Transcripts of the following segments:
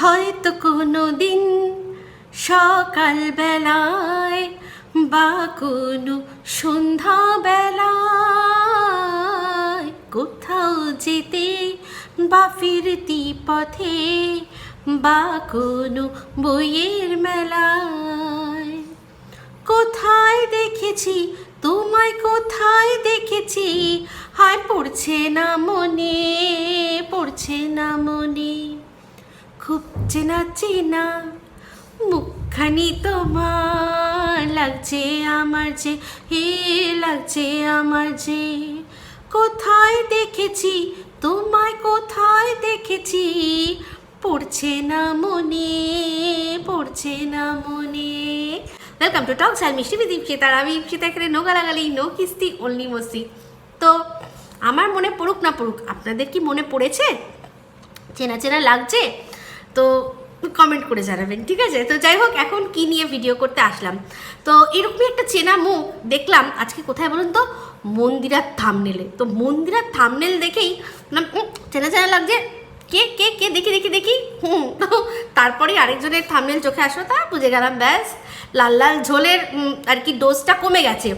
হয়তো কোনো দিন সকালবেলায় বা কোনো সন্ধ্যাবেলায় কোথাও যেতে বা ফিরতি পথে বা কোনো বইয়ের মেলায়। কোথায় দেখেছি, তোমায় কোথায় দেখেছি? হায়, পড়ছে না মনে, পড়ছে না মনে। খুব চেনা চেনা, মুখখানি তোমার লাগছে আমার যে, হে লাগছে আমার যে। কোথায় দেখেছি, তোমায় কোথায় দেখেছি? পড়ছে না মনে, পড়ছে না মনে। ওয়েলকাম টু টক সাল মিষ্টি বিদ ইপসিতা আর আমি ইপসিতা এখানে নো গালাগালি, নো কিস্তি অনলি মস্তি। তো আমার মনে পড়ুক না পড়ুক, আপনাদের কি মনে পড়েছে? চেনা চেনা লাগছে? তো কমেন্ট করে জানাবেন ঠিক আছে? তো যাই হোক এখন কি নিয়ে ভিডিও করতে আসলাম? তো এরকমই একটা চেনা মুখ দেখলাম আজকে কোথায় বলুন তো? মন্দিরার থামনেলে তো মন্দিরার থামনেল দেখেই বললাম, চেনা চেনা লাগছে কে কে কে দেখি দেখি দেখি হুম তো তারপরেই আরেকজনের থামনেল চোখে আসলো তা বুঝে গেলাম ব্যাস লাল লাল ঝোলের আর কি ডোজটা কমে গেছে।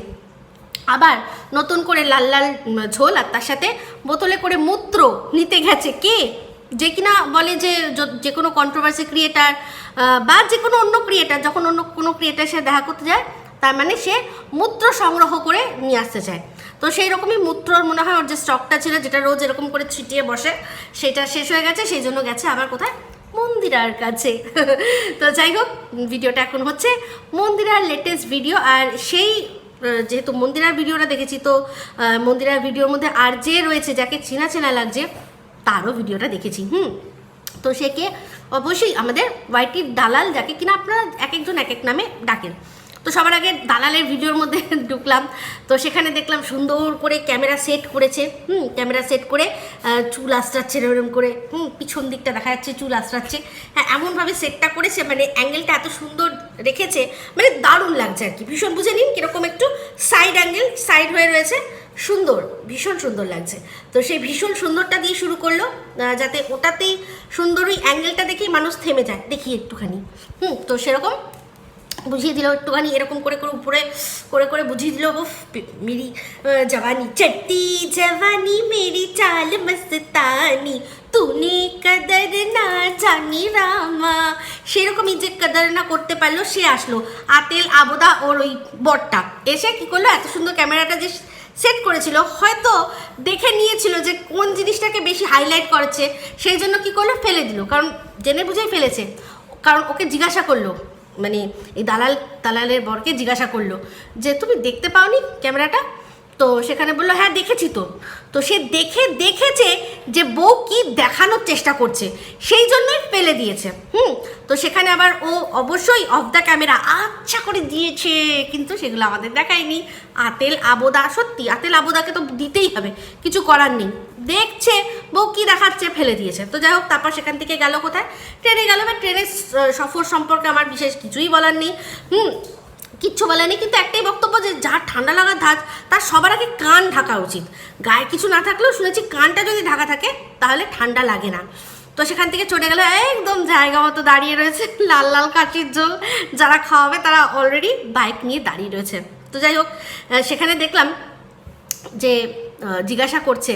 আবার নতুন করে লাল লাল ঝোল আর তার সাথে বোতলে করে মূত্র নিতে গেছে কে? যে কিনা বলে যে যে কোনো কন্ট্রোভার্সি ক্রিয়েটার বা যে কোনো অন্য ক্রিয়েটার যখন অন্য কোনো ক্রিয়েটার সে দেখা করতে যায়, তার মানে সে মূত্র সংগ্রহ করে নিয়ে আসতে চায়। তো সেই রকমই মূত্রর মনে হয় ওর যে স্টকটা ছিল, যেটা রোজ এরকম করে ছিটিয়ে বসে, সেটা শেষ হয়ে গেছে, সেই জন্য গেছে আবার কোথায়? মন্দিরার কাছে। তো যাই হোক, ভিডিওটা এখন হচ্ছে মন্দিরার লেটেস্ট ভিডিও আর সেই যেহেতু মন্দিরার ভিডিওটা দেখেছি, তো মন্দিরার ভিডিওর মধ্যে আর যে রয়েছে, যাকে চেনা চেনা লাগছে তারও ভিডিওটা দেখেছি, হুম। তো সে কে অবশ্যই আমাদের ওয়াইটির দালাল যাকে কিনা আপনারা এক একজন এক এক নামে ডাকেন। তো সবার আগে দালালের ভিডিওর মধ্যে ঢুকলাম। তো সেখানে দেখলাম সুন্দর করে ক্যামেরা সেট করেছে, হুম, ক্যামেরা সেট করে চুল আশ্রাচ্ছে এরকম করে, হুম, পিছন দিকটা দেখা যাচ্ছে চুল আশ্রাচ্ছে হ্যাঁ এমনভাবে সেটটা করেছে মানে অ্যাঙ্গেলটা এত সুন্দর রেখেছে মানে দারুণ লাগছে আর কি। ভীষণ, বুঝে নিন কীরকম একটু সাইড অ্যাঙ্গেল সাইড হয়ে রয়েছে। সুন্দর, ভীষণ সুন্দর লাগছে। তো সেই ভীষণ সুন্দরটা দিয়ে শুরু করল যাতে ওটাতেই সুন্দর ওই অ্যাঙ্গেলটা দেখেই মানুষ থেমে যায়। দেখি একটুখানি। হুম, তো সেরকম বুঝিয়ে দিল একটুখানি, এরকম করে করে উপরে করে করে বুঝিয়ে দিল, উফ মেরি জওয়ানি চট্টি জওয়ানি মেরি, চাল, মস্তানি, তুনে, কদর না জানি রামা। সেরকমই যে কদর না করতে পারল, সে আসলো। আতেল, আবদা ওর ওই বরটা। এসে কি করল, এত সুন্দর ক্যামেরাটা যে সেট করেছিল, হয়তো দেখে নিয়েছিল যে কোন জিনিসটাকে বেশি হাইলাইট করেছে, সেই জন্য কী করল? ফেলে দিল। কারণ জেনে বুঝেই ফেলেছে। কারণ ওকে জিজ্ঞাসা করল মানে এই দালাল, দালালের বরকে জিজ্ঞাসা করল যে, তুমি দেখতে পাওনি ক্যামেরাটা? তো সেখানে বলল হ্যাঁ দেখেছি তো। তো সে দেখে, দেখেছে যে বউ কি দেখানোর চেষ্টা করছে, সেই জন্যই ফেলে দিয়েছে। হুম, তো সেখানে আবার ও অবশ্যই অফ দ্য ক্যামেরা আচ্ছা করে দিয়েছে, কিন্তু সেগুলো আমাদের দেখায়নি। আতেল আবোদা, সত্যি, আতেল আবোদাকে তো দিতেই হবে, কিছু করার নেই। দেখছে, বউ কি দেখাচ্ছে, ফেলে দিয়েছে। তো যাই হোক, তারপর সেখান থেকে গেল কোথায়? ট্রেনে গেল বা ট্রেনের সফর সম্পর্কে আমার বিশেষ কিছুই বলার নেই। হুম কিচ্ছু বলেনি কিন্তু একটাই বক্তব্য যে যার ঠান্ডা লাগার ধাজ তার সবার আগে কান ঢাকা উচিত। গায়ে কিছু না থাকলেও শুনেছি কানটা যদি ঢাকা থাকে, তাহলে ঠান্ডা লাগে না। তো সেখান থেকে চলে গেল, একদম জায়গা মতো দাঁড়িয়ে রয়েছে, লাল লাল কাঠির জল যারা খাওয়াবে তারা অলরেডি বাইক নিয়ে দাঁড়িয়ে রয়েছে। তো যাই হোক সেখানে দেখলাম যে জিজ্ঞাসা করছে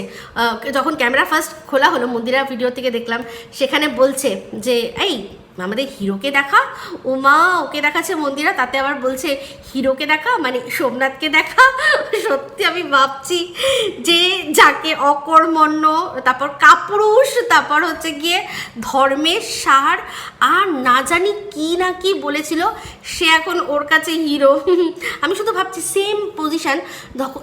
যখন ক্যামেরা ফার্স্ট খোলা হলো মন্দিরা ভিডিও থেকে দেখলাম, সেখানে বলছে যে, এই আমাদের হিরোকে দেখা? ও মা ওকে দেখাচ্ছে মন্দিরা, তাতে আবার বলছে, হিরোকে দেখা? মানে সোমনাথকে দেখা? সত্যি আমি ভাবছি যে যাকে অকর্মণ্য, তারপর কাপুরুষ, তারপর হচ্ছে গিয়ে ধর্মের সার, আর না জানি কি না কি বলেছিল, সে এখন ওর কাছে হিরো। আমি শুধু ভাবছি সেম পজিশন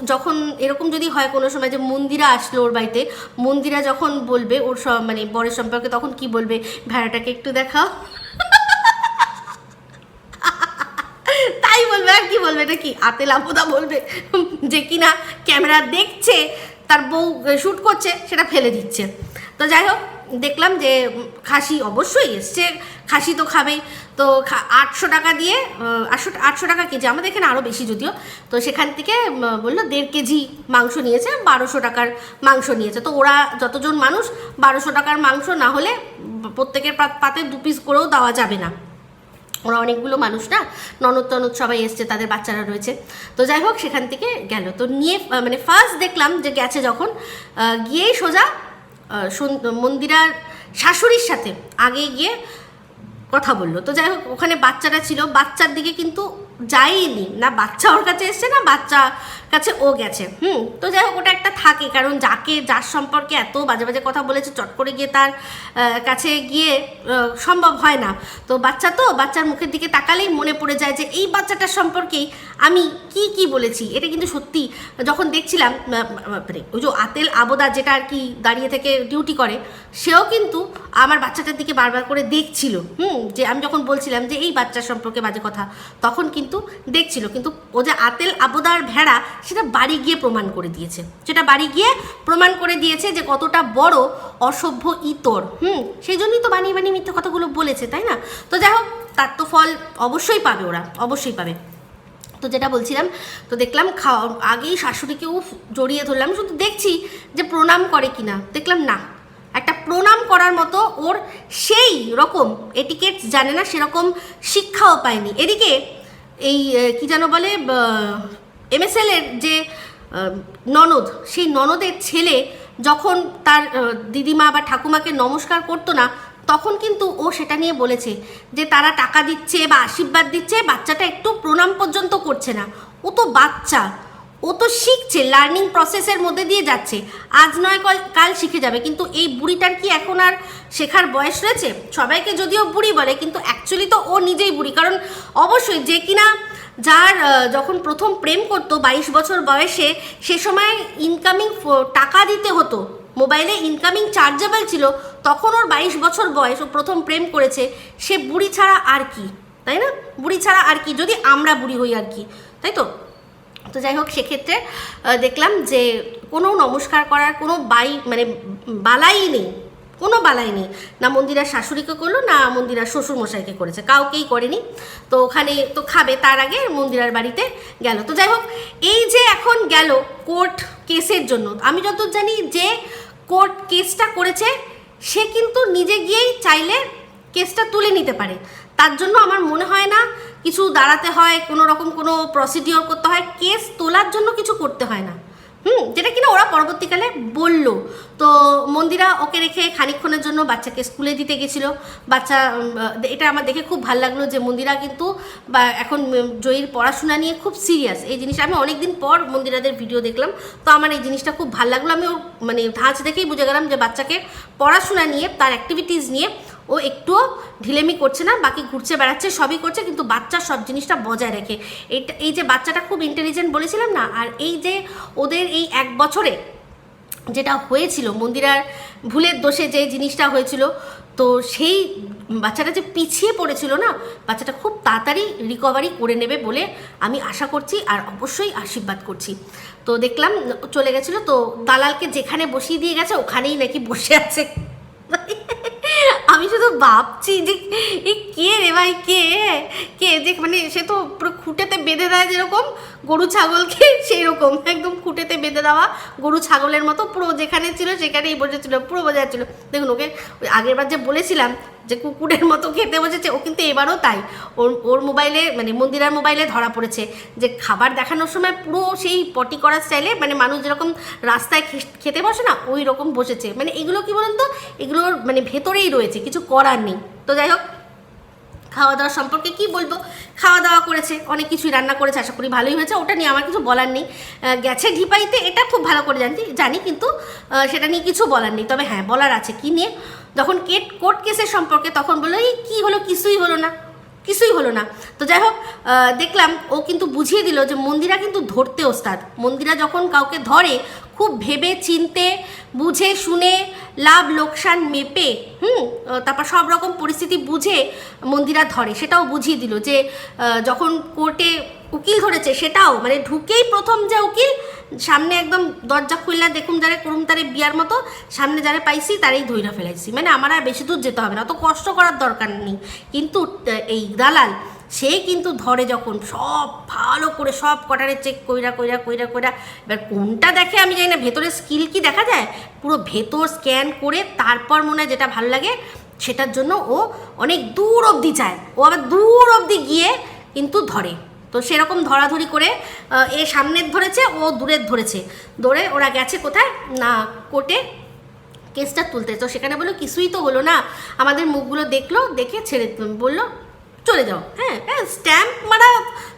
যখন এরকম যদি হয় কোনো সময় যে মন্দিরা আসলো ওর বাড়িতে, মন্দিরা যখন বলবে ওর মানে বরের সম্পর্কে তখন কি বলবে? ভেড়াটাকে একটু দেখাও তাই বলবে, আর কি বলবে? নাকি আতেল আপদা বলবে যে কিনা ক্যামেরা দেখছে, তার বউ শ্যুট করছে, সেটা ফেলে দিচ্ছে। তো যাই হোক, দেখলাম যে খাসি অবশ্যই এসছে, খাসি তো খাবেই। তো আটশো টাকা দিয়ে আটশো আটশো টাকা কেজি, আমাদের এখানে আরও বেশি যদিও। তো সেখান থেকে বলল দেড় কেজি মাংস নিয়েছে, বারোশো টাকার মাংস নিয়েছে। তো ওরা যতজন মানুষ, বারোশো টাকার মাংস না হলে প্রত্যেকের পাতে দু পিস করেও দেওয়া যাবে না। ওরা অনেকগুলো মানুষ না, ননদ টনদ সবাই এসছে, তাদের বাচ্চারা রয়েছে। তো যাই হোক, সেখান থেকে গেল। তো নিয়ে মানে ফার্স্ট দেখলাম যে গেছে যখন গিয়েই সোজা মন্দিরার শাশুড়ির সাথে আগে গিয়ে কথা বলল। তো যাই হোক, ওখানে বাচ্চারা ছিল। বাচ্চার দিকে কিন্তু যাইনি না, বাচ্চা ওর কাছে এসছে, না বাচ্চা কাছে ও গেছে। হুম, তো যাই হোক, ওটা একটা থাকে, কারণ যাকে, যার সম্পর্কে এত বাজে বাজে কথা বলেছে, চট করে গিয়ে তার কাছে গিয়ে সম্ভব হয় না। তো বাচ্চা তো, বাচ্চার মুখের দিকে তাকালেই মনে পড়ে যায় যে এই বাচ্চাটার সম্পর্কেই আমি কি কি বলেছি? এটা কিন্তু সত্যি। যখন দেখছিলাম মানে ওই যে আতেল আবদা যেটা আর কি দাঁড়িয়ে থেকে ডিউটি করে, সেও কিন্তু আমার বাচ্চাটার দিকে বারবার করে দেখছিল। হুম, যে আমি যখন বলছিলাম যে এই বাচ্চার সম্পর্কে বাজে কথা, তখন কিন্তু দেখছিল। কিন্তু ও যে আতেল আবদার ভেড়া সেটা বাড়ি গিয়ে প্রমাণ করে দিয়েছে। সেটা বাড়ি গিয়ে প্রমাণ করে দিয়েছে যে কতটা বড় অসভ্য ইতর। হুম, সেই জন্যই তো বানিয়ে বানিয়ে মিথ্যে কথাগুলো বলেছে, তাই না? তো যাই হোক, তার তো ফল অবশ্যই পাবে ওরা, অবশ্যই পাবে। তো যেটা বলছিলাম, তো দেখলাম খাওয়া আগেই শাশুড়িকেও জড়িয়ে ধরলাম, শুধু দেখছি যে প্রণাম করে কিনা। দেখলাম না, একটা প্রণাম করার মতো ওর সেই রকম এটিকেট জানে না, সেরকম শিক্ষাও পায়নি। এদিকে এই কি যেন বলে এমএসএল এর যে ননদ, সেই ননদের ছেলে যখন তার দিদিমা বা ঠাকুমাকে নমস্কার করতো না, তখন কিন্তু ও সেটা নিয়ে বলেছে যে তারা টাকা দিচ্ছে বা আশীর্বাদ দিচ্ছে, বাচ্চাটা একটু প্রণাম পর্যন্ত করছে না। ও তো বাচ্চা। ও তো শিখছে লার্নিং প্রসেসের মধ্যে দিয়ে যাচ্ছে। আজ নয় কল- কাল শিখে যাবে। কিন্তু এই বুড়িটার কি এখন আর শেখার বয়স রয়েছে? সবাইকে যদিও বুড়ি বলে, কিন্তু অ্যাকচুয়ালি তো ও নিজেই বুড়ি। কারণ অবশ্যই যে কিনা যার যখন প্রথম প্রেম করতো, বাইশ বছর বয়সে, সে সময় ইনকামিং টাকা দিতে হতো। মোবাইলে ইনকামিং চার্জেবল ছিল। তখন ওর বাইশ বছর বয়স, ও প্রথম প্রেম করেছে। সে বুড়ি ছাড়া আর কি, তাই না? বুড়ি ছাড়া আর কি, যদি আমরা বুড়ি হই আর কি, তাই তো? তো যাই হোক, সেক্ষেত্রে দেখলাম যে কোনো নমস্কার করার কোনো বাই মানে বালাই নেই। কোনো বালাই নেই। না মন্দিরার শাশুড়িকে করল, না মন্দিরার শ্বশুরমশাইকে করেছে, কাউকেই করেনি। তো ওখানে তো খাবে, তার আগে মন্দিরার বাড়িতে গেল। তো যাই হোক, এই যে এখন গেল কোর্ট কেসের জন্য, আমি যতদূর জানি যে কোর্ট কেসটা করেছে, সে কিন্তু নিজে গিয়েই চাইলে কেসটা তুলে নিতে পারে। তার জন্য আমার মনে হয় না কিছু দাঁড়াতে হয়, কোনো রকম কোনো প্রসিডিওর করতে হয়, কেস তোলার জন্য কিছু করতে হয় না। হুম, যেটা কিনা ওরা পরবর্তীকালে বলল। তো মন্দিরা ওকে রেখে খানিকক্ষণের জন্য বাচ্চাকে স্কুলে দিতে গেছিল। বাচ্চা এটা আমার দেখে খুব ভালো লাগল যে মন্দিরা কিন্তু, বা এখন জয়ীর পড়াশোনা নিয়ে খুব সিরিয়াস এই জিনিসটা আমি অনেকদিন পর মন্দিরাদের ভিডিও দেখলাম। তো আমার এই জিনিসটা খুব ভালো লাগল। আমি ওর মানে ধাঁচ দেখেই বুঝে গেলাম যে বাচ্চাকে পড়াশোনা নিয়ে, তার অ্যাক্টিভিটিস নিয়ে ও একটুও ঢিলেমি করছে না, বাকি ঘুরছে, বেড়াচ্ছে, সবই করছে, কিন্তু বাচ্চা সব জিনিসটা বজায় রেখে। এটা এই যে বাচ্চাটা খুব ইন্টেলিজেন্ট বলেছিলাম না, আর এই যে ওদের এই এক বছরে যেটা হয়েছিল, মন্দিরার ভুলের দোষে যে জিনিসটা হয়েছিল, তো সেই বাচ্চাটা যে পিছিয়ে পড়েছিল না, বাচ্চাটা খুব তাড়াতাড়ি রিকভারি করে নেবে বলে আমি আশা করছি আর অবশ্যই আশীর্বাদ করছি। তো দেখলাম চলে গেছিল, তো দালালকে যেখানে বসিয়ে দিয়ে গেছে, ওখানেই নাকি বসে আছে। আমি শুধু ভাবছি যে, এ কে রে ভাই, কে? কে যে মানে সে তো পুরো খুঁটেতে বেঁধে দেয় যেরকম, গরু, ছাগলকে সেই রকম একদম খুঁটেতে বেঁধে দেওয়া গরু, ছাগলের মতো পুরো যেখানে ছিল, সেখানেই বসেছিল, পুরো ছিল দেখুন, ওকে আগের বার যে বলেছিলাম যে, কুকুরের মতো খেতে বসেছে, ও কিন্তু এবারও তাই। ওর ওর মোবাইলে মানে মন্দিরার মোবাইলে ধরা পড়েছে যে, খাবার দেখানোর সময় পুরো সেই পটি করার স্টাইলে মানে মানুষ যেরকম রাস্তায় খেতে বসে না ওই রকম বসেছে। মানে এগুলো কি বলুন তো? এগুলোর মানে ভেতরেই রয়েছে। কিছু করার নেই। তো যাই হোক খাওয়া দাওয়া সম্পর্কে কি বলব? খাওয়া দাওয়া করেছে, অনেক কিছুই রান্না করেছে, আশা করি ভালোই হয়েছে। ওটা নিয়ে আমার কিছু বলার নেই। গেছে ঢিপাইতে, এটা খুব ভালো করে জানি জানি কিন্তু সেটা নিয়ে কিছু বলার নেই। তবে হ্যাঁ বলার আছে। কি নিয়ে? যখন কেট কোর্ট কেসের সম্পর্কে তখন বলল, এই কী হলো, কিছুই হলো না। কিছুই হলো না। তো যাই হোক দেখলাম ও কিন্তু বুঝিয়ে দিল যে মন্দিরা কিন্তু ধরতে ওস্তাদ। মন্দিরা যখন কাউকে ধরে, খুব ভেবে, চিনতে, বুঝে, শুনে, লাভ, লোকসান মেপে, হুম তারপর সব রকম পরিস্থিতি বুঝে মন্দিরা ধরে। সেটাও বুঝিয়ে দিল যে যখন কোর্টে উকিল ধরেছে, সেটাও মানে ঢুকেই প্রথম যে উকিল সামনে একদম দরজা খুললা দেখুন যারে করুম তারে বিয়ার মতো, সামনে যারে পাইছি তারই ধইরা ফেলাইছি। মানে আমার আর বেশি দূর যেতে হবে না, অত কষ্ট করার দরকার নেই। কিন্তু এই দালাল, সে কিন্তু ধরে যখন সব ভালো করে সব কটারে চেক কইরা কইরা কইরা কইরা, এবার কোনটা দেখে আমি জানি না, ভেতরে স্কিল কি দেখা যায়? পুরো ভেতর স্ক্যান করে তারপর মনে হয় যেটা ভালো লাগে, সেটার জন্য ও অনেক দূর অবধি যায়। ও আবার দূর অবধি গিয়ে কিন্তু ধরে। তো সেরকম ধরাধরি করে এ সামনের ধরেছে, ও দূরের ধরেছে। ধরে ওরা গেছে কোথায়? না, কোর্টে কেসটা তুলতে। তো সেখানে বলল, কিছুই তো হলো না। আমাদের মুখগুলো দেখল, দেখে ছেড়ে বলল, চলে যাও। হ্যাঁ হ্যাঁ স্ট্যাম্প মারা,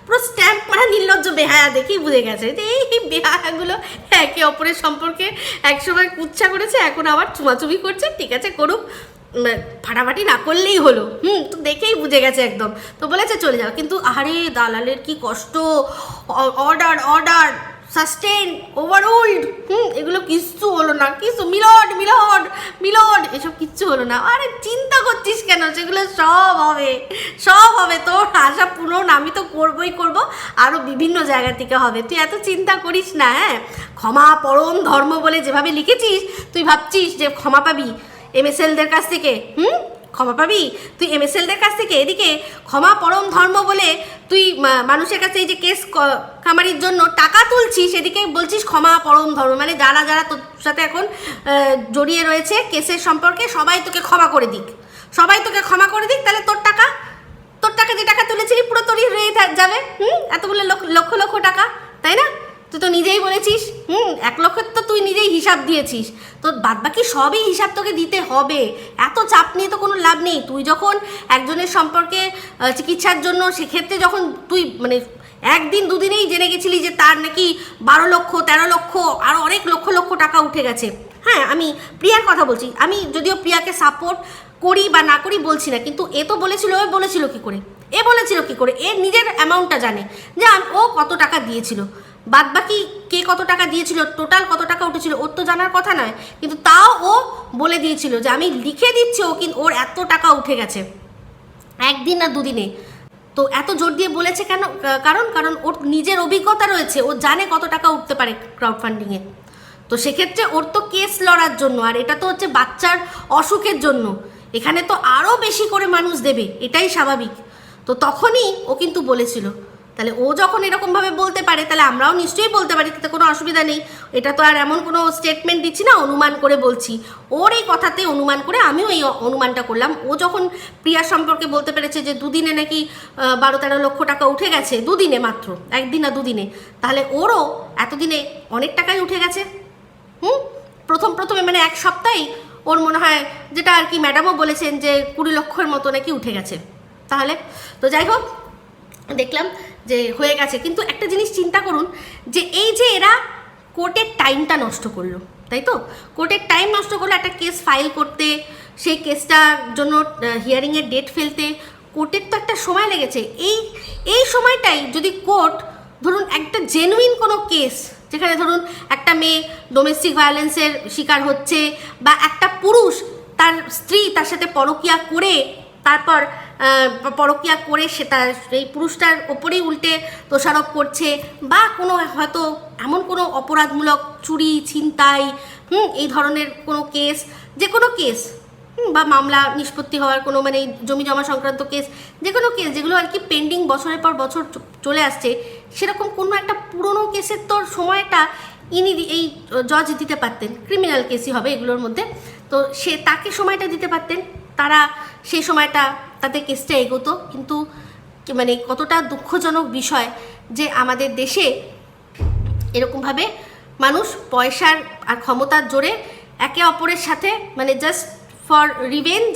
পুরো স্ট্যাম্প মারা নির্লজ্জ বেহায়া দেখেই বুঝে গেছে যে এই বেহায়াগুলো একে অপরের সম্পর্কে একসময় কুচ্ছা করেছে, এখন আবার চুমাচুমি করছে। ঠিক আছে, করুক। ফাটাফাটি না করলেই হলো। হুম, তো দেখেই বুঝে গেছে একদম। তো বলেছে চলে যাও। কিন্তু আরে দালালের কি কষ্ট। Order order sustain overruled hmm, এগুলো কিচ্ছু হলো না। কিছু মিলড মিলড মিলড এসব কিচ্ছু হলো না। আরে চিন্তা করছিস কেন? সেগুলো সব হবে। সব হবে। তোর আশা পূরণ আমি তো করবই করব। আরও বিভিন্ন জায়গা থেকে হবে। তুই এত চিন্তা করিস না হ্যাঁ? ক্ষমা পরম ধর্ম বলে যেভাবে লিখেছিস, তুই ভাবছিস যে ক্ষমা পাবি। এমএসএলদের কাছ থেকে? হুম? ক্ষমা পাবি? তুই এমএসএলদের কাছ থেকে এদিকে ক্ষমা পরম ধর্ম বলে তুই মানুষের কাছে এই যে কেস কামারির জন্য টাকা তুলছিস, এদিকে বলছিস ক্ষমা পরম ধর্ম। মানে যারা যারা তোর সাথে এখন জড়িয়ে রয়েছে কেসের সম্পর্কে, সবাই তোকে ক্ষমা করে দিক। সবাই তোকে ক্ষমা করে দিক, তাহলে তোর টাকা তোর টাকা যে টাকা তুলেছিলি, পুরো তোরই রয়ে যাবে। হুম? এতগুলো লক্ষ লক্ষ টাকা বলেছিস হুম, এক লক্ষের তো তুই নিজেই হিসাব দিয়েছিস। তো বাদ বাকি সবই হিসাব তোকে দিতে হবে। এত চাপ নিয়ে তো কোনো লাভ নেই। তুই যখন একজনের সম্পর্কে চিকিৎসার জন্য সেক্ষেত্রে যখন তুই মানে একদিন দুদিনেই জেনে গেছিলি যে তার নাকি বারো লক্ষ, তেরো লক্ষ আরও অনেক লক্ষ লক্ষ টাকা উঠে গেছে। হ্যাঁ আমি প্রিয়ার কথা বলছি। আমি যদিও প্রিয়াকে সাপোর্ট করি বা না করি বলছি না, কিন্তু এ তো বলেছিল ও বলেছিল কি করে? এ বলেছিল কি করে? এ নিজের অ্যামাউন্টটা জানে। যে ও কত টাকা দিয়েছিল। বাদ বাকি কে কত টাকা দিয়েছিল টোটাল কত টাকা উঠেছিল, ওর তো জানার কথা নয়, কিন্তু তাও ও বলে দিয়েছিল যে আমি লিখে দিচ্ছি ও কিন্তু ওর এত টাকা উঠে গেছে, একদিন না দুদিনে। তো এত জোর দিয়ে বলেছে কেন কারণ কারণ ওর নিজের অভিজ্ঞতা রয়েছে, ও জানে কত টাকা উঠতে পারে ক্রাউড ফান্ডিংয়ে তো সেক্ষেত্রে ওর তো কেস লড়ার জন্য, আর এটা তো হচ্ছে বাচ্চার অসুখের জন্য। এখানে তো আরও বেশি করে মানুষ দেবে, এটাই স্বাভাবিক। তো তখনই ও কিন্তু বলেছিল তাহলে ও যখন এরকমভাবে বলতে পারে, তাহলে আমরাও নিশ্চয়ই বলতে পারি, তাতে কোনো অসুবিধা নেই। এটা তো আর এমন কোনো স্টেটমেন্ট দিচ্ছি না, অনুমান করে বলছি। ওর এই কথাতে অনুমান করে আমিও এই অনুমানটা করলাম। ও যখন প্রিয়া সম্পর্কে বলতে পেরেছে যে দুদিনে নাকি বারো তেরো লক্ষ টাকা উঠে গেছে, দুদিনে মাত্র, একদিন না দুদিনে, তাহলে ওরও এতদিনে অনেক টাকাই উঠে গেছে? হুম? প্রথম প্রথমে মানে এক সপ্তাহেই ওর মনে হয় যেটা আর কি ম্যাডামও বলেছেন যে কুড়ি লক্ষের মতো নাকি উঠে গেছে। তাহলে তো যাই হোক, দেখলাম যে হয়ে গেছে। কিন্তু একটা জিনিস চিন্তা করুন যে এই যে এরা কোর্টের টাইমটা নষ্ট করল, তাই তো? কোর্টের টাইম নষ্ট করল, একটা কেস ফাইল করতে, সেই কেসটার জন্য হিয়ারিংয়ের ডেট ফেলতে, কোর্টের তো একটা সময় লেগেছে। এই এই সময়টাই যদি কোর্ট, ধরুন একটা জেনুইন কোনো কেস, যেখানে ধরুন একটা মেয়ে ডোমেস্টিক ভায়োলেন্সের শিকার হচ্ছে বা একটা পুরুষ তার স্ত্রী তার সাথে পরকিয়া করে তারপর পরকিয়া করে সে তার এই পুরুষটার ওপরেই উল্টে দোষারোপ করছে বা কোনো হয়তো এমন কোনো অপরাধমূলক চুরি, ছিনতাই, হুম, এই ধরনের কোনো কেস, যে কোনো কেস বা মামলা নিষ্পত্তি হওয়ার কোনো মানে জমি জমা সংক্রান্ত কেস, যে কোনো কেস, যেগুলো আর কি পেন্ডিং বছরের পর বছর চলে আসছে, সেরকম কোনো একটা পুরনো কেসের তোর সময়টা ইনি এই জজ দিতে পারতেন ক্রিমিনাল কেসই হবে এগুলোর মধ্যে। তো সে তাকে সময়টা দিতে পারতেন। তারা সেই সময়টা তাদের কেসটা এগোতো। কিন্তু মানে কতটা দুঃখজনক বিষয় যে আমাদের দেশে এরকমভাবে মানুষ পয়সার আর ক্ষমতার জোরে একে অপরের সাথে মানে জাস্ট ফর রিভেঞ্জ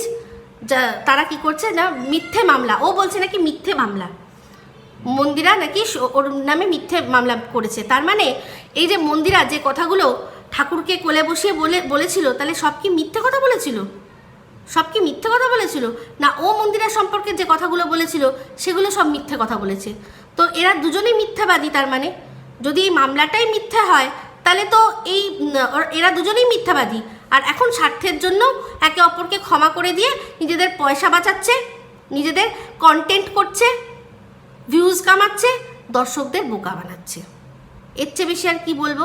যা তারা কি করছে না, মিথ্যে মামলা। ও বলছে নাকি মিথ্যে মামলা। মন্দিরা নাকি ওর নামে মিথ্যে মামলা করেছে। তার মানে এই যে মন্দিরা যে কথাগুলো ঠাকুরকে কোলে বসিয়ে বলে, বলেছিল, তাহলে সব কি মিথ্যে কথা বলেছিল? সব কি মিথ্যে কথা বলেছিল? না, ও মন্দিরা সম্পর্কে যে কথাগুলো বলেছিল, সেগুলো সব মিথ্যে কথা বলেছে। তো এরা দুজনেই মিথ্যাবাদী তার মানে? যদি এই মামলাটাই মিথ্যা হয়, তাহলে তো এই এরা দুজনেই মিথ্যাবাদী। আর এখন স্বার্থের জন্য একে অপরকে ক্ষমা করে দিয়ে নিজেদের পয়সা বাঁচাচ্ছে, নিজেদের কন্টেন্ট করছে ভিউজ কামাচ্ছে, দর্শকদের বোকা বানাচ্ছে। এর চেয়ে বেশি আর কি বলব?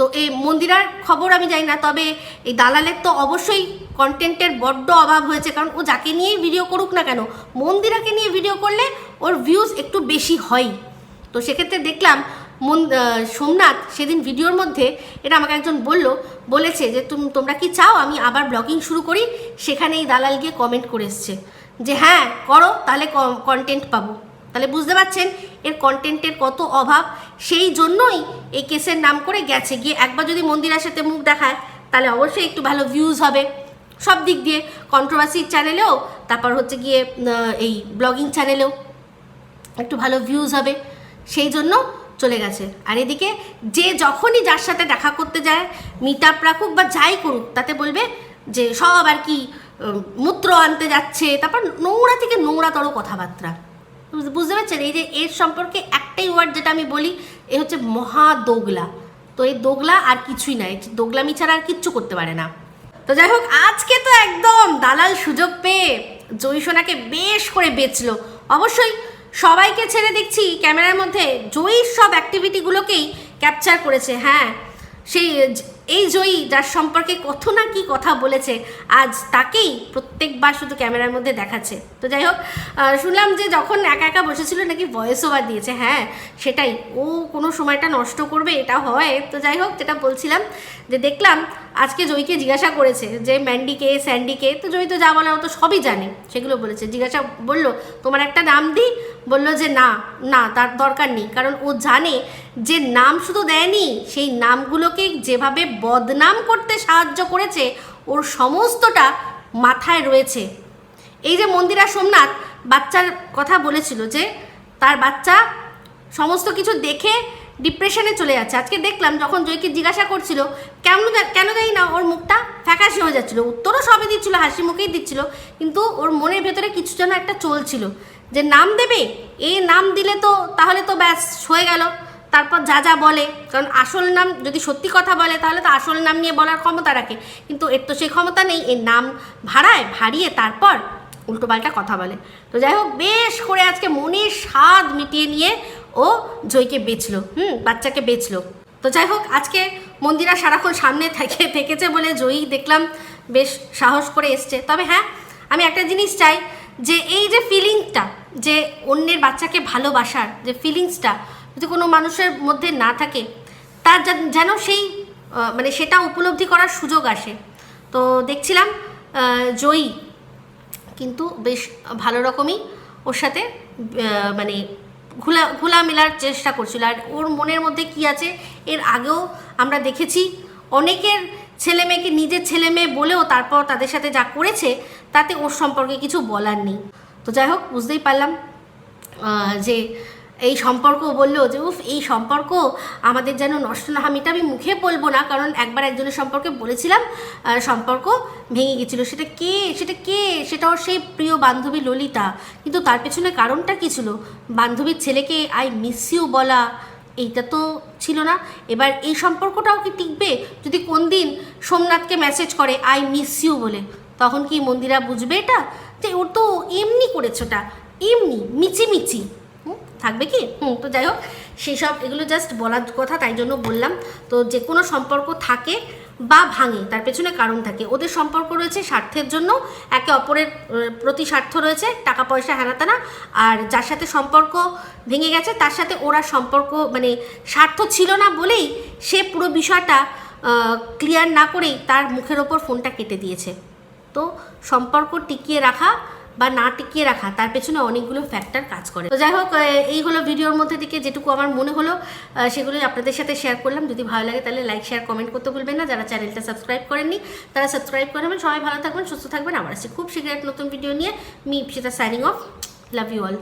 তো এই মন্দিরার খবর আমি জানি না, তবে এই দালালের তো অবশ্যই কন্টেন্টের বড্ড অভাব হয়েছে, কারণ ও যাকে নিয়েই ভিডিও করুক না কেন, মন্দিরাকে নিয়ে ভিডিও করলে ওর ভিউজ একটু বেশি হয়। তো সেক্ষেত্রে দেখলাম মন সোমনাথ সেদিন ভিডিওর মধ্যে এটা আমাকে একজন বলল, বলেছে যে তুমি তোমরা কি চাও, আমি আবার ব্লগিং শুরু করি? সেখানে এই দালাল গিয়ে কমেন্ট করে এসছে যে হ্যাঁ করো, তাহলে কন্টেন্ট পাবো। তাহলে বুঝতে পারছেন এর কন্টেন্টের কত অভাব? সেই জন্যই এই কেসের নাম করে গেছে। গিয়ে একবার যদি মন্দিরের সাথে মুখ দেখায়, তাহলে অবশ্যই একটু ভালো ভিউজ হবে। সব দিক দিয়ে কন্ট্রোভার্সির চ্যানেলেও তারপর হচ্ছে গিয়ে এই ব্লগিং চ্যানেলেও একটু ভালো ভিউজ হবে। সেই জন্য চলে গেছে। আর এদিকে যে যখনই যার সাথে দেখা করতে যায় মিট আপ রাখুক বা যাই করুক, তাতে বলবে যে সব আর কি মূত্র আনতে যাচ্ছে, তারপর নোংরা থেকে নোংরাতর কথাবার্তা। বুঝতে পারছেন এই যে এর সম্পর্কে একটাই ওয়ার্ড যেটা আমি বলি, এ হচ্ছে মহা দোগলা তো এই দোগলা আর কিছুই নাই দোগলামি ছাড়া আর কিচ্ছু করতে পারে না। তো যাই হোক, আজকে তো একদম দালাল সুযোগ পেয়ে জয়ী সোনাকে বেশ করে বেচলো। অবশ্যই সবাইকে ছেড়ে দেখছি, ক্যামেরার মধ্যে জয়ীর সব অ্যাক্টিভিটিগুলোকেই ক্যাপচার করেছে হ্যাঁ। সেই এই জয়ী, যার সম্পর্কে কত না কি কথা বলেছে, আজ তাকেই প্রত্যেকবার শুধু ক্যামেরার মধ্যে দেখাচ্ছে। তো যাই হোক শুনলাম যে যখন একা একা বসেছিল নাকি ভয়েস ওভার দিয়েছে। হ্যাঁ সেটাই। ও কোনো সময়টা নষ্ট করবে, এটা হয়। তো যাই হোক, যেটা বলছিলাম, যে দেখলাম আজকে জয়ীকে জিজ্ঞাসা করেছে যে ম্যান্ডিকে স্যান্ডিকে তো জয়ী তো যা বলার ও তো সবই জানে। সেগুলো বলেছে। জিজ্ঞাসা বলল, তোমার একটা নাম দিই বলল যে, না না, তার দরকার নেই। কারণ ও জানে যে নাম শুধু দেয়নি, সেই নামগুলোকে যেভাবে বদনাম করতে সাহায্য করেছে, ওর সমস্তটা মাথায় রয়েছে। এই যে মন্দিরা সোমনাথ বাচ্চার কথা বলেছিল যে, তার বাচ্চা সমস্ত কিছু দেখে ডিপ্রেশনে চলে যাচ্ছে। আজকে দেখলাম যখন জয়কে জিজ্ঞাসা করছিল, কেমন কেন জানি না, ওর মুখটা ফ্যাকাশে হয়ে যাচ্ছিল। উত্তরও সবই দিচ্ছিল, হাসি মুখেই দিচ্ছিল, কিন্তু ওর মনের ভেতরে কিছু যেন একটা চলছিল। যে নাম দেবে? এই নাম দিলে তো, তাহলে তো ব্যাস, হয়ে গেল। তারপর যা যা বলে, কারণ আসল নাম যদি সত্যি কথা বলে, তাহলে তো আসল নাম নিয়ে বলার ক্ষমতা রাখে। কিন্তু এর তো সেই ক্ষমতা নেই, এর নাম ভাড়ায়, ভাড়িয়ে তারপর উল্টোপাল্টা কথা বলে। তো যাই হোক, বেশ করে আজকে মনের স্বাদ মিটিয়ে নিয়ে ও জয়কে বেচলো, হুম, বাচ্চাকে বেচলো। তো যাই হোক, আজকে মন্দিরা সারাক্ষণ সামনে থেকে থেকেছে বলে জয়ী দেখলাম, বেশ সাহস করে এসছে। তবে হ্যাঁ আমি একটা জিনিস চাই, যে এই যে ফিলিংসটা যে অন্যের বাচ্চাকে ভালোবাসার যে ফিলিংসটা যদি কোনো মানুষের মধ্যে না থাকে, তার যেন- যেন সেই মানে সেটা উপলব্ধি করার সুযোগ আসে। তো দেখছিলাম জয়ী কিন্তু বেশ ভালো রকমই ওর সাথে মানে ঘোলা ঘোলা মেলার চেষ্টা করছিল। আর ওর মনের মধ্যে কি আছে, এর আগেও আমরা দেখেছি। অনেকের ছেলে মেয়েকে নিজের ছেলে মেয়ে বলেও তারপর তাদের সাথে যা করেছে, তাতে ওর সম্পর্কে কিছু বলার নেই। তো যাই হোক, বুঝতেই পারলাম যে এই সম্পর্ক বলল যে উফ এই সম্পর্ক আমাদের যেন নষ্ট না আমি আমি মুখে বলব না কারণ একবার একজনের সম্পর্কে বলেছিলাম সম্পর্ক ভেঙে গেছিল। সেটা কে? সেটা কে? সেটা ওর সেই প্রিয় বান্ধবী ললিতা। কিন্তু তার পেছনে কারণটা কী ছিল? বান্ধবীর ছেলেকে আই মিস ইউ বলা এইটা তো ছিল না। এবার এই সম্পর্কটাও কি টিকবে? যদি কোন দিন সোমনাথকে মেসেজ করে আই মিস ইউ বলে তখন কি মন্দিরা বুঝবে এটা? যে ওর তো এমনি করেছে ওটা এমনি মিচি হুম, থাকবে কি? হুম, তো যাই হোক সেসব এগুলো জাস্ট বলার কথা, তাই জন্য বললাম। তো যে কোনো সম্পর্ক থাকে বা ভাঙে, তার পেছনে কারণ থাকে। ওদের সম্পর্ক রয়েছে স্বার্থের জন্য, একে অপরের প্রতি স্বার্থ রয়েছে, টাকা পয়সা হেনাতানা আর যার সাথে সম্পর্ক ভেঙে গেছে, তার সাথে ওরা সম্পর্ক মানে স্বার্থ ছিল না বলেই সে পুরো বিষয়টা ক্লিয়ার না করেই তার মুখের ওপর ফোনটা কেটে দিয়েছে। তো সম্পর্ক টিকিয়ে রাখা বা না টিকিয়ে রাখা, তার পেছনে অনেকগুলো ফ্যাক্টর কাজ করে। তো যাই হোক এই হলো ভিডিওর মধ্যে থেকে যেটুকু আমার মনে হলো সেগুলো সেগুলোই আপনাদের সাথে শেয়ার করলাম। যদি ভালো লাগে তাহলে লাইক শেয়ার কমেন্ট করতে ভুলবেন না। যারা চ্যানেলটা সাবস্ক্রাইব করেননি, তারা সাবস্ক্রাইব করে নেবেন। সবাই ভালো থাকবেন, সুস্থ থাকবেন। আবার আসছি খুব শীঘ্রই এক নতুন ভিডিও নিয়ে। মি, সেটা signing off love you all